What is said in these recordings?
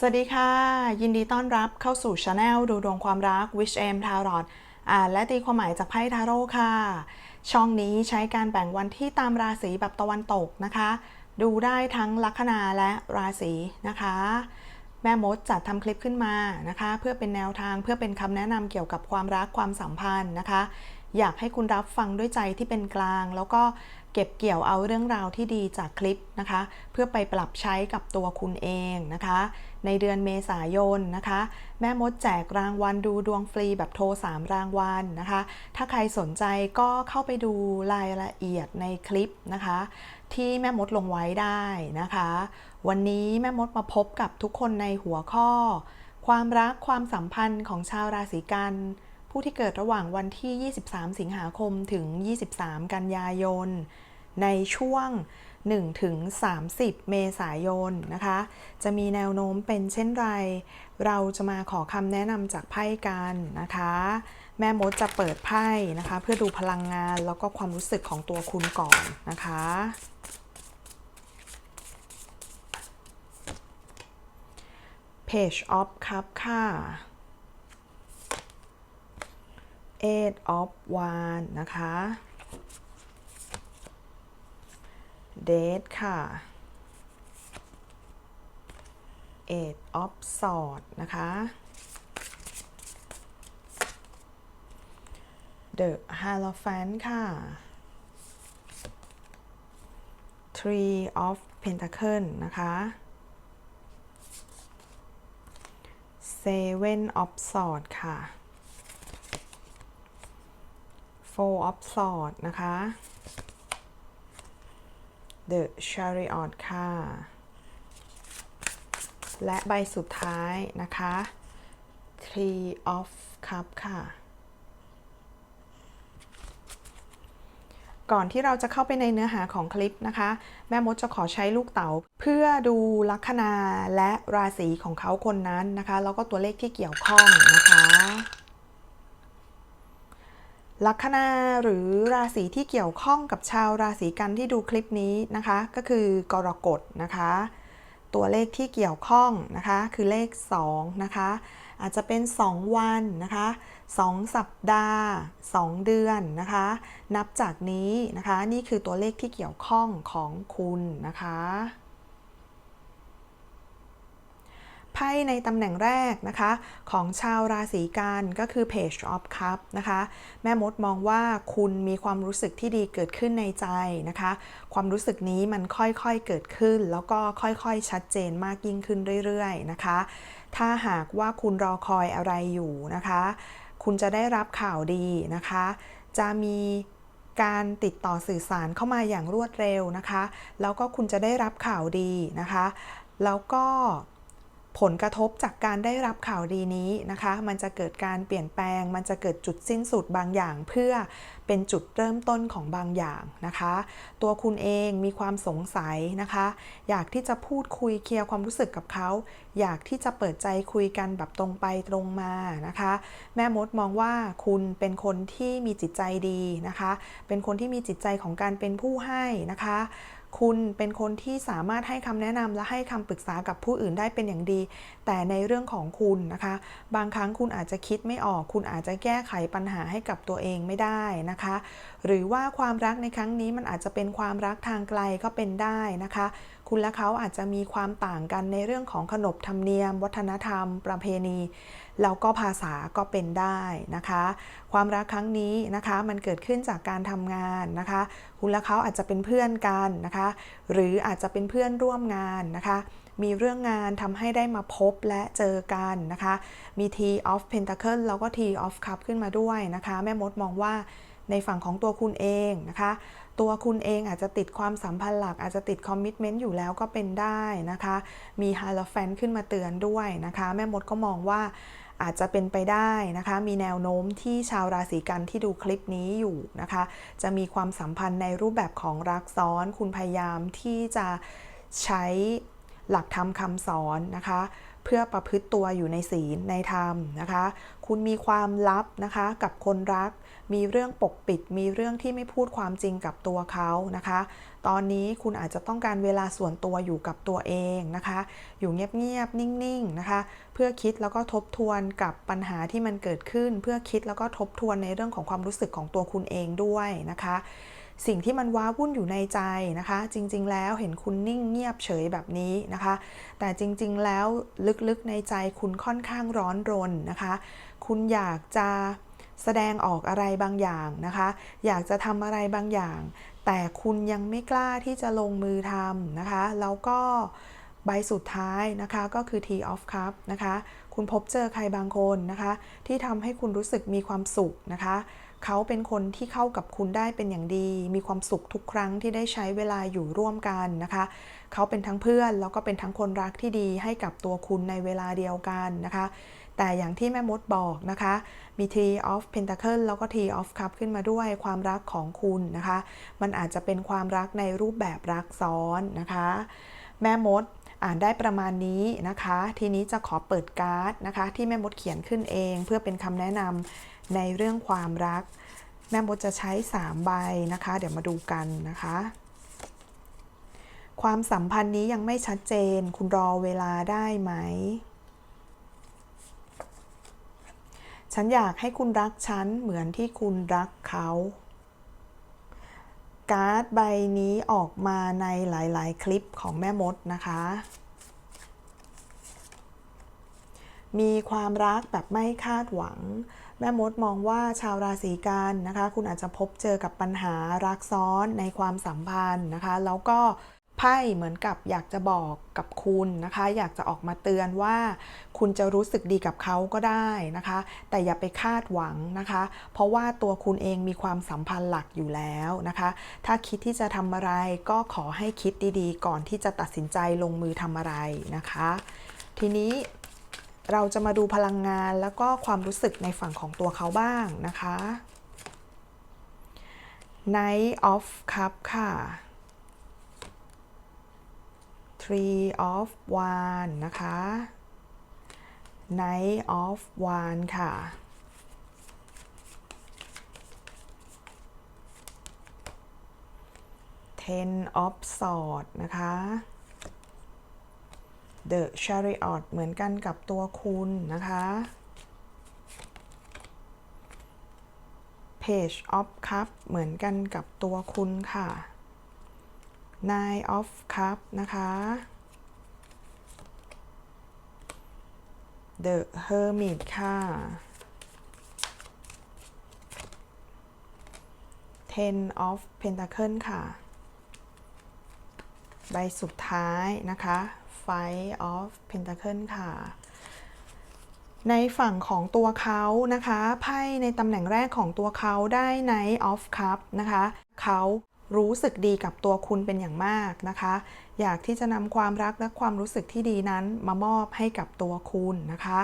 สวัสดีค่ะ ยินดีต้อนรับเข้าสู่ช anel ดูดวงความรัก Wish M Tarot อ่านและตีความหมายจากไพ่ทาโร่ค่ะ ช่องนี้ใช้การแบ่งวันที่ตามราศีแบบตะวันตกนะคะ ดูได้ทั้งลัคนาและราศีนะคะ แม่มดจัดทำคลิปขึ้นมานะคะ เพื่อเป็นแนวทางเพื่อเป็นคำแนะนำเกี่ยวกับความรักความสัมพันธ์นะคะ อยากให้คุณรับฟังด้วยใจที่เป็นกลาง แล้วก็เก็บเกี่ยวเอาเรื่องราวที่ดีจากคลิปนะคะ เพื่อไปปรับใช้กับตัวคุณเองนะคะ ในเดือนเมษายนนะคะ แม่มดแจกรางวัลดูดวงฟรีแบบโทร 3 รางวัลนะคะ ถ้าใครสนใจก็เข้าไปดูรายละเอียดในคลิปนะคะ ที่แม่มดลงไว้ได้นะคะ วันนี้แม่มดมาพบกับทุกคนในหัวข้อ ความรักความสัมพันธ์ของชาวราศีกันผู้ที่เกิดระหว่างวันที่ 23 สิงหาคมถึง 23 กันยายน ในช่วง1ถึง30 เมษายนนะคะ จะมีแนวโน้มเป็นเช่นไร เราจะมาขอคำแนะนำจากไพ่กันนะคะ แม่มดจะเปิดไพ่นะคะ เพื่อดูพลังงานแล้วก็ความรู้สึกของตัวคุณก่อนนะคะ Page of Cup ค่ะ Eight of w a n d นะคะ Date ค่ะ Eight of Swords นะคะ The Hierophant ค่ะ Three of Pentacles นะคะ Seven of Swords ค่ะ Four of Swords นะคะ The Chariot ค่ะ และใบสุดท้ายนะคะ Three of Cup ค่ะ ก่อนที่เราจะเข้าไปในเนื้อหาของคลิปนะคะ แม่มดจะขอใช้ลูกเต๋าเพื่อดูลัคนาและราศีของเขาคนนั้นนะคะ แล้วก็ตัวเลขที่เกี่ยวข้องนะคะ ลัคนาหรือราศีที่เกี่ยวข้องกับชาวราศีกันที่ดูคลิปนี้นะคะ ก็คือกรกฎนะคะ ตัวเลขที่เกี่ยวข้องนะคะคือเลข2นะคะอาจจะเป็น 2 วันนะคะ2สัปดาห์ 2 เดือนนะคะ นับจากนี้นะคะนี่คือตัวเลขที่เกี่ยวข้องของคุณนะคะ ไพ่ในตำแหน่งแรกนะคะ ของชาวราศีกันก็คือ Page of Cup นะคะ แม่มดมองว่าคุณมีความรู้สึกที่ดีเกิดขึ้นในใจนะคะ ความรู้สึกนี้มันค่อยๆเกิดขึ้น แล้วก็ค่อยๆ ชัดเจนมากยิ่งขึ้นเรื่อยๆนะคะ ถ้าหากว่าคุณรอคอยอะไรอยู่นะคะ คุณจะได้รับข่าวดีนะคะ จะมีการติดต่อสื่อสารเข้ามาอย่างรวดเร็วนะคะ แล้วก็คุณจะได้รับข่าวดีนะคะ แล้วก็ ผลกระทบจากการได้รับข่าวดีนี้นะคะ มันจะเกิดการเปลี่ยนแปลง มันจะเกิดจุดสิ้นสุดบางอย่าง เพื่อเป็นจุดเริ่มต้นของบางอย่างนะคะ ตัวคุณเองมีความสงสัยนะคะ อยากที่จะพูดคุยเคลียร์ความรู้สึกกับเขา อยากที่จะเปิดใจคุยกันแบบตรงไปตรงมานะคะ แม่มดมองว่าคุณเป็นคนที่มีจิตใจดีนะคะ เป็นคนที่มีจิตใจของการเป็นผู้ให้นะคะ คุณเป็นคนที่สามารถให้คำแนะนำและให้คำปรึกษากับผู้อื่นได้เป็นอย่างดี แต่ในเรื่องของคุณนะคะ บางครั้งคุณอาจจะคิดไม่ออก คุณอาจจะแก้ไขปัญหาให้กับตัวเองไม่ได้นะคะ หรือว่าความรักในครั้งนี้มันอาจจะเป็นความรักทางไกลก็เป็นได้นะคะ คุณและเขาอาจจะมีความต่างกันในเรื่องของขนบธรรมเนียม วัฒนธรรม ประเพณีแล้วก็ภาษาก็เป็นได้นะคะ ความรักครั้งนี้นะคะมันเกิดขึ้นจากการทำงานนะคะ คุณและเขาอาจจะเป็นเพื่อนกันนะคะ หรืออาจจะเป็นเพื่อนร่วมงานนะคะ มีเรื่องงานทำให้ได้มาพบและเจอกันนะคะ มี T of Pentacle แล้วก็ T of Cup ขึ้นมาด้วยนะคะ แม่มดมองว่าในฝั่งของตัวคุณเองนะคะ ตัวคุณเองอาจจะติดความสัมพันธ์หลัก อาจจะติดคอมมิชเมนต์อยู่แล้วก็เป็นได้นะคะ มีฮาร์ลแฟนขึ้นมาเตือนด้วยนะคะ แม่มดก็มองว่าอาจจะเป็นไปได้นะคะ มีแนวโน้มที่ชาวราศีกันที่ดูคลิปนี้อยู่นะคะ จะมีความสัมพันธ์ในรูปแบบของรักซ้อน คุณพยายามที่จะใช้หลักธรรมคำสอนนะคะเพื่อประพฤติตัวอยู่ในศีลในธรรมนะคะ คุณมีความลับนะคะกับคนรัก มีเรื่องปกปิด มีเรื่องที่ไม่พูดความจริงกับตัวเขานะคะ ตอนนี้คุณอาจจะต้องการเวลาส่วนตัวอยู่กับตัวเองนะคะ อยู่เงียบๆนิ่งๆนะคะ เพื่อคิดแล้วก็ทบทวนกับปัญหาที่มันเกิดขึ้น เพื่อคิดแล้วก็ทบทวนในเรื่องของความรู้สึกของตัวคุณเองด้วยนะคะ สิ่งที่มันว้าวุ่นอยู่ในใจนะคะ จริง ๆ แล้วเห็นคุณนิ่งเงียบเฉยแบบนี้นะคะ แต่จริง ๆ แล้วลึกๆในใจคุณค่อนข้างร้อนรนนะคะ คุณอยากจะแสดงออกอะไรบางอย่างนะคะ อยากจะทำอะไรบางอย่าง แต่คุณยังไม่กล้าที่จะลงมือทำนะคะ แล้วก็ใบสุดท้ายนะคะก็คือ T of Cup นะคะ คุณพบเจอใครบางคนนะคะ ที่ทำให้คุณรู้สึกมีความสุขนะคะ เขาเป็นคนที่เข้ากับคุณได้เป็นอย่างดี มีความสุขทุกครั้งที่ได้ใช้เวลาอยู่ร่วมกันนะคะ เขาเป็นทั้งเพื่อนแล้วก็เป็นทั้งคนรักที่ดีให้กับตัวคุณในเวลาเดียวกันนะคะแต่อย่างที่แม่มดบอกนะคะ มี T of Pentacle แล้วก็ T of Cup ขึ้นมาด้วยความรักของคุณนะคะ มันอาจจะเป็นความรักในรูปแบบรักซ้อนนะคะ แม่มด อ่านได้ประมาณนี้นะคะ ทีนี้จะขอเปิดการ์ดนะคะ ที่แม่มดเขียนขึ้นเอง เพื่อเป็นคำแนะนำในเรื่องความรัก แม่มดจะใช้ 3 ใบนะคะ เดี๋ยวมาดูกันนะคะ ความสัมพันธ์นี้ยังไม่ชัดเจน คุณรอเวลาได้ไหม ฉันอยากให้คุณรักฉันเหมือนที่คุณรักเขา การ์ดใบนี้ออกมาในหลายๆ คลิปของแม่มดนะคะ มีความรักแบบไม่คาดหวัง แม่มดมองว่าชาวราศีกันนะคะ คุณอาจจะพบเจอกับปัญหารักซ้อนในความสัมพันธ์นะคะ แล้วก็ ไพ่เหมือนกับอยากจะบอกกับคุณนะคะ อยากจะออกมาเตือนว่า คุณจะรู้สึกดีกับเขาก็ได้นะคะ แต่อย่าไปคาดหวังนะคะ เพราะว่าตัวคุณเองมีความสัมพันธ์หลักอยู่แล้วนะคะ ถ้าคิดที่จะทำอะไรก็ขอให้คิดดีๆ ก่อนที่จะตัดสินใจลงมือทำอะไรนะคะ ทีนี้เราจะมาดูพลังงานแล้วก็ความรู้สึกในฝั่งของตัวเขาบ้างนะคะ Knight of Cup ค่ะ Three of Wands นะคะ Knight of Wands ค่ะ Ten of Swords นะคะ The Chariot เหมือนกันกับตัวคุณนะคะ Page of Cup เหมือนกันกับตัวคุณค่ะ Nine of Cup นะคะ The Hermit ค่ะ Ten of Pentacle ค่ะ ใบสุดท้ายนะคะ Five of Pentacle ค่ะในฝั่งของตัวเขานะคะไพ่ในตำแหน่งแรกของตัวเขาได้ Knight of Cup นะคะเขา รู้สึกดีกับตัวคุณเป็นอย่างมากนะคะ อยากที่จะนำความรักและความรู้สึกที่ดีนั้นมามอบให้กับตัวคุณนะคะ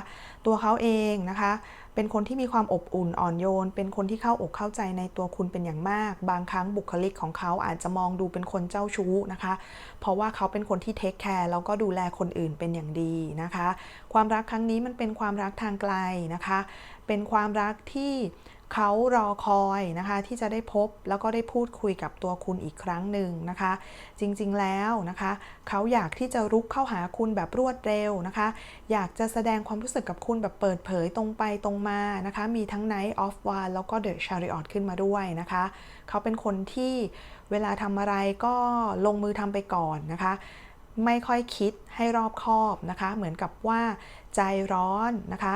ตัวเขาเองนะคะ เป็นคนที่มีความอบอุ่นอ่อนโยน เป็นคนที่เข้าอกเข้าใจในตัวคุณเป็นอย่างมาก บางครั้งบุคลิกของเขาอาจจะมองดูเป็นคนเจ้าชู้นะคะ เพราะว่าเขาเป็นคนที่เทคแคร์แล้วก็ดูแลคนอื่นเป็นอย่างดีนะคะ ความรักครั้งนี้มันเป็นความรักทางไกลนะคะ เป็นความรักที่ เขารอคอยนะคะที่จะได้พบแล้วก็ได้พูดคุยกับตัวคุณอีกครั้งหนึ่งนะคะ จริงๆแล้วนะคะ เขาอยากที่จะรุกเข้าหาคุณแบบรวดเร็วนะคะ อยากจะแสดงความรู้สึกกับคุณแบบเปิดเผยตรงไปตรงมานะคะ มีทั้ง Night of w a n แล้วก็ The Chariot ขึ้นมาด้วยนะคะ เขาเป็นคนที่เวลาทำอะไรก็ลงมือทำไปก่อนนะคะไม่ค่อยคิดให้รอบคอบนะคะ เหมือนกับว่าใจร้อนนะคะ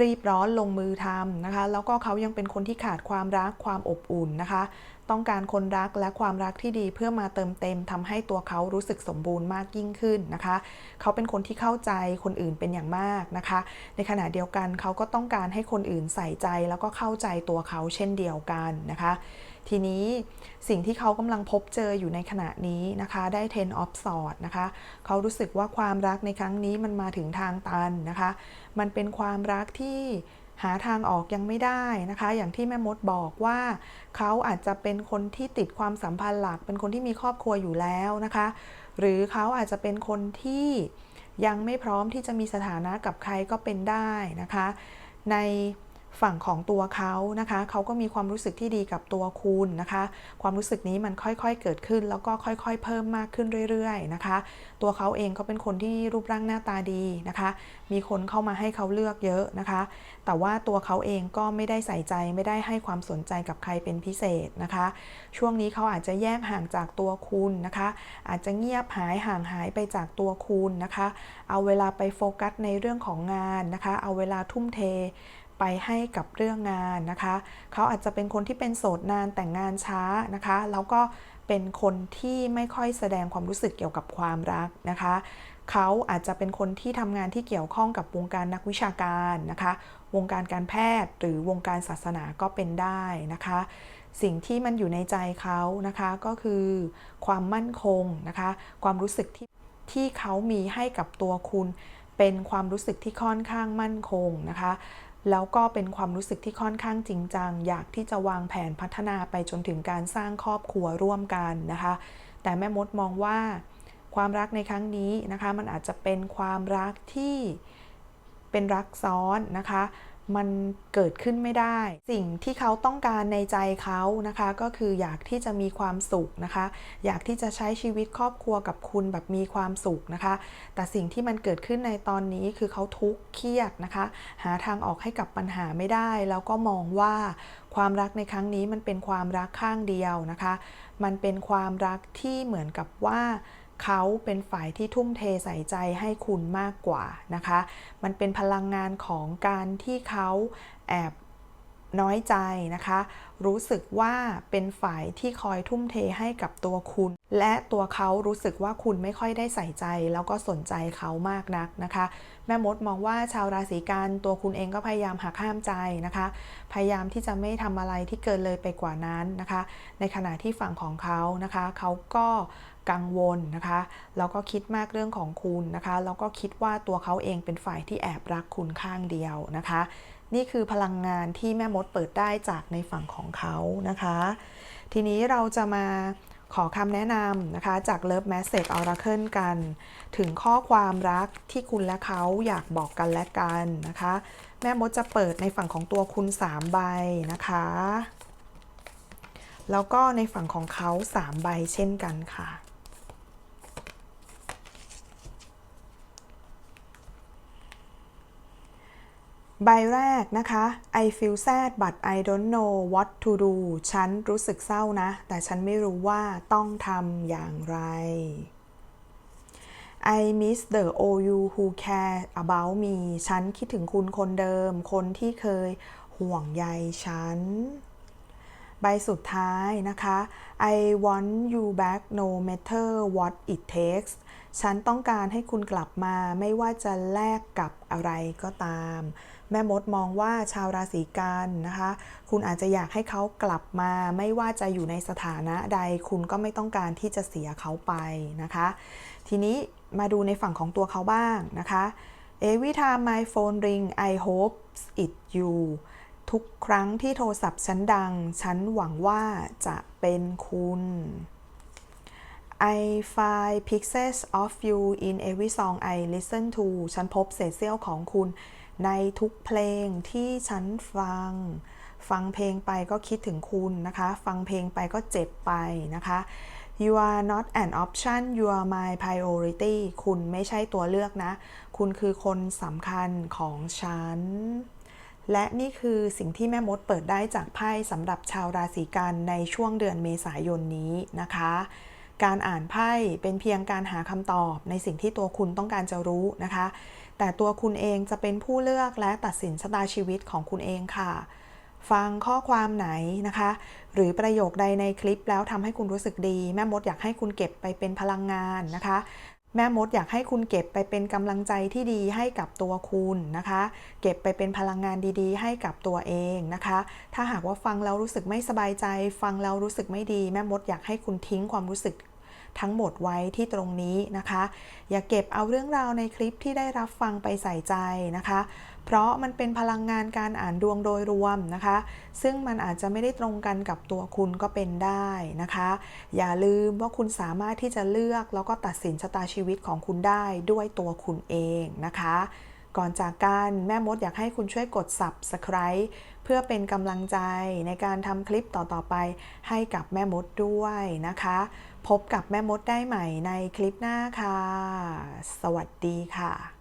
รีบร้อนลงมือทำนะคะ แล้วก็เขายังเป็นคนที่ขาดความรักความอบอุ่นนะคะ ต้องการคนรักและความรักที่ดีเพื่อมาเติมเต็มทำให้ตัวเขารู้สึกสมบูรณ์มากยิ่งขึ้นนะคะ เขาเป็นคนที่เข้าใจคนอื่นเป็นอย่างมากนะคะ ในขณะเดียวกันเขาก็ต้องการให้คนอื่นใส่ใจแล้วก็เข้าใจตัวเขาเช่นเดียวกันนะคะ ทีนี้สิ่งที่เขากำลังพบเจออยู่ในขณะนี้นะคะ ได้ Ten of Swords นะคะ เขารู้สึกว่าความรักในครั้งนี้มันมาถึงทางตันนะคะ มันเป็นความรักที่ หาทางออกยังไม่ได้นะคะ อย่างที่แม่มดบอกว่า เขาอาจจะเป็นคนที่ติดความสัมพันธ์หลัก เป็นคนที่มีครอบครัวอยู่แล้วนะคะ หรือเขาอาจจะเป็นคนที่ยังไม่พร้อมที่จะมีสถานะกับใครก็เป็นได้นะคะ ใน ฝั่งของตัวเขานะคะ เขาก็มีความรู้สึกที่ดีกับตัวคุณนะคะ ความรู้สึกนี้มันค่อยๆเกิดขึ้น แล้วก็ค่อยๆ เพิ่มมากขึ้นเรื่อยๆนะคะ ตัวเขาเองก็เป็นคนที่รูปร่างหน้าตาดีนะคะ มีคนเข้ามาให้เขาเลือกเยอะนะคะ แต่ว่าตัวเขาเองก็ไม่ได้ใส่ใจไม่ได้ให้ความสนใจกับใครเป็นพิเศษนะคะ ช่วงนี้เขาอาจจะแยกห่างจากตัวคุณนะคะ อาจจะเงียบหายห่างหายไปจากตัวคุณนะคะ เอาเวลาไปโฟกัสในเรื่องของงานนะคะ เอาเวลาทุ่มเท ไปให้กับเรื่องงานนะคะ เขาอาจจะเป็นคนที่เป็นโสดนานแต่งงานช้านะคะ แล้วก็เป็นคนที่ไม่ค่อยแสดงความรู้สึกเกี่ยวกับความรักนะคะ เขาอาจจะเป็นคนที่ทำงานที่เกี่ยวข้องกับวงการนักวิชาการนะคะ วงการการแพทย์หรือวงการศาสนาก็เป็นได้นะคะ สิ่งที่มันอยู่ในใจเขานะคะก็คือความมั่นคงนะคะ ความรู้สึกที่ที่เขามีให้กับตัวคุณเป็นความรู้สึกที่ค่อนข้างมั่นคงนะคะ แล้วก็เป็นความรู้สึกที่ค่อนข้างจริงจัง อยากที่จะวางแผนพัฒนาไปจนถึงการสร้างครอบครัวร่วมกันนะคะ แต่แม่มดมองว่า ความรักในครั้งนี้นะคะ มันอาจจะเป็นความรักที่เป็นรักซ้อนนะคะ มันเกิดขึ้นไม่ได้ สิ่งที่เขาต้องการในใจเขานะคะก็คืออยากที่จะมีความสุขนะคะ อยากที่จะใช้ชีวิตครอบครัวกับคุณแบบมีความสุขนะคะ แต่สิ่งที่มันเกิดขึ้นในตอนนี้คือเขาทุกข์เครียดนะคะ หาทางออกให้กับปัญหาไม่ได้ แล้วก็มองว่าความรักในครั้งนี้มันเป็นความรักข้างเดียวนะคะ มันเป็นความรักที่เหมือนกับว่า เขาเป็นฝ่ายที่ทุ่มเทใส่ใจให้คุณมากกว่านะคะ มันเป็นพลังงานของการที่เขาแอบน้อยใจนะคะ รู้สึกว่าเป็นฝ่ายที่คอยทุ่มเทให้กับตัวคุณ และตัวเขารู้สึกว่าคุณไม่ค่อยได้ใส่ใจ แล้วก็สนใจเขามากนักนะคะ แม่มดมองว่าชาวราศีกันตัวคุณเองก็พยายามหักห้ามใจนะคะ พยายามที่จะไม่ทำอะไรที่เกินเลยไปกว่านั้นนะคะ ในขณะที่ฝั่งของเขานะคะ เขาก็ กังวลนะคะแล้วก็คิดมากเรื่องของคุณนะคะแล้วก็คิดว่าตัวเขาเองเป็นฝ่ายที่แอบรักคุณข้างเดียวนะคะ นี่คือพลังงานที่แม่มดเปิดได้จากในฝั่งของเขานะคะ ทีนี้เราจะมาขอคำแนะนำนะคะ จาก Love Message Oracle กัน ถึงข้อความรักที่คุณและเขาอยากบอกกันและกันนะคะ แม่มดจะเปิดในฝั่งของตัวคุณ 3 ใบนะคะ แล้วก็ในฝั่งของเขา 3 ใบเช่นกันค่ะ ใบแรกนะคะ I feel sad but I don't know what to do ฉันรู้สึกเศร้านะ แต่ฉันไม่รู้ว่าต้องทำอย่างไร I miss the OU who care about me ฉันคิดถึงคุณคนเดิม คนที่เคยห่วงใยฉัน ใบสุดท้ายนะคะ I want you back no matter what it takes ฉันต้องการให้คุณกลับมาไม่ว่าจะแลกกับอะไรก็ตาม แม่มดมองว่าชาวราศีกันนะคะ คุณอาจจะอยากให้เขากลับมา ไม่ว่าจะอยู่ในสถานะใด คุณก็ไม่ต้องการที่จะเสียเขาไปนะคะ ทีนี้มาดูในฝั่งของตัวเขาบ้างนะคะ Every time my phone ring I hope it you ทุกครั้งที่โทรศัพท์ฉันดัง ฉันหวังว่าจะเป็นคุณ I find pieces of you in every song I listen to ฉันพบเศษเสี้ยวของคุณ ในทุกเพลงที่ฉันฟัง ฟังเพลงไปก็คิดถึงคุณนะคะ ฟังเพลงไปก็เจ็บไปนะคะ You are not an option you are my priority คุณไม่ใช่ตัวเลือกนะ คุณคือคนสำคัญของฉัน และนี่คือสิ่งที่แม่มดเปิดได้จากไพ่สำหรับชาวราศีกันในช่วงเดือนเมษายนนี้นะคะการอ่านไพ่เป็นเพียงการหาคำตอบในสิ่งที่ตัวคุณต้องการจะรู้นะคะแต่ตัวคุณเองจะเป็นผู้เลือกและตัดสินชะตาชีวิตของคุณเองค่ะ ฟังข้อความไหนนะคะ หรือประโยคใดในคลิปแล้วทำให้คุณรู้สึกดี แม่มดอยากให้คุณเก็บไปเป็นพลังงานนะคะ แม่มดอยากให้คุณเก็บไปเป็นกำลังใจที่ดีให้กับตัวคุณนะคะ เก็บไปเป็นพลังงานดีๆ ให้กับตัวเองนะคะ ถ้าหากว่าฟังแล้วรู้สึกไม่สบายใจ ฟังแล้วรู้สึกไม่ดี แม่มดอยากให้คุณทิ้งความรู้สึก ทั้งหมดไว้ที่ตรงนี้นะคะ อย่าเก็บเอาเรื่องราวในคลิปที่ได้รับฟังไปใส่ใจนะคะ เพราะมันเป็นพลังงานการอ่านดวงโดยรวมนะคะ ซึ่งมันอาจจะไม่ได้ตรงกันกับตัวคุณก็เป็นได้นะคะ อย่าลืมว่าคุณสามารถที่จะเลือกแล้วก็ตัดสินชะตาชีวิตของคุณได้ด้วยตัวคุณเองนะคะ ก่อนจากกันแม่มดอยากให้คุณช่วยกด subscribe เพื่อเป็นกำลังใจในการทำคลิปต่อๆไปให้กับแม่มดด้วยนะคะ พบกับแม่มดได้ใหม่ในคลิปหน้าค่ะ สวัสดีค่ะ